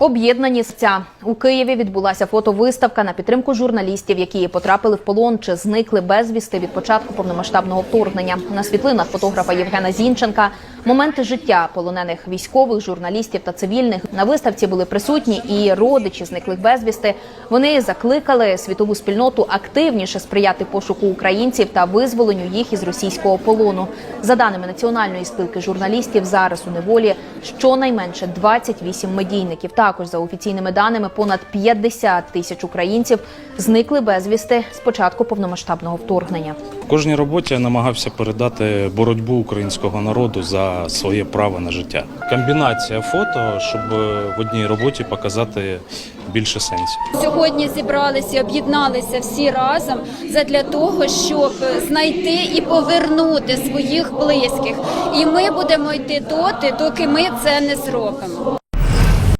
Об'єднані сця у Києві відбулася фотовиставка на підтримку журналістів, які потрапили в полон чи зникли безвісти від початку повномасштабного вторгнення. На світлинах фотографа Євгена Зінченка моменти життя полонених військових, журналістів та цивільних. На виставці були присутні і родичі зниклих безвісти. Вони закликали світову спільноту активніше сприяти пошуку українців та визволенню їх із російського полону. За даними національної спілки журналістів, зараз у неволі щонайменше 28 медійників. Також за офіційними даними понад 50 тисяч українців зникли безвісти з початку повномасштабного вторгнення. В кожній роботі я намагався передати боротьбу українського народу за своє право на життя. Комбінація фото, щоб в одній роботі показати більше сенсів. Сьогодні зібралися, об'єдналися всі разом задля того, щоб знайти і повернути своїх близьких. І ми будемо йти доти, доки ми це не зробимо.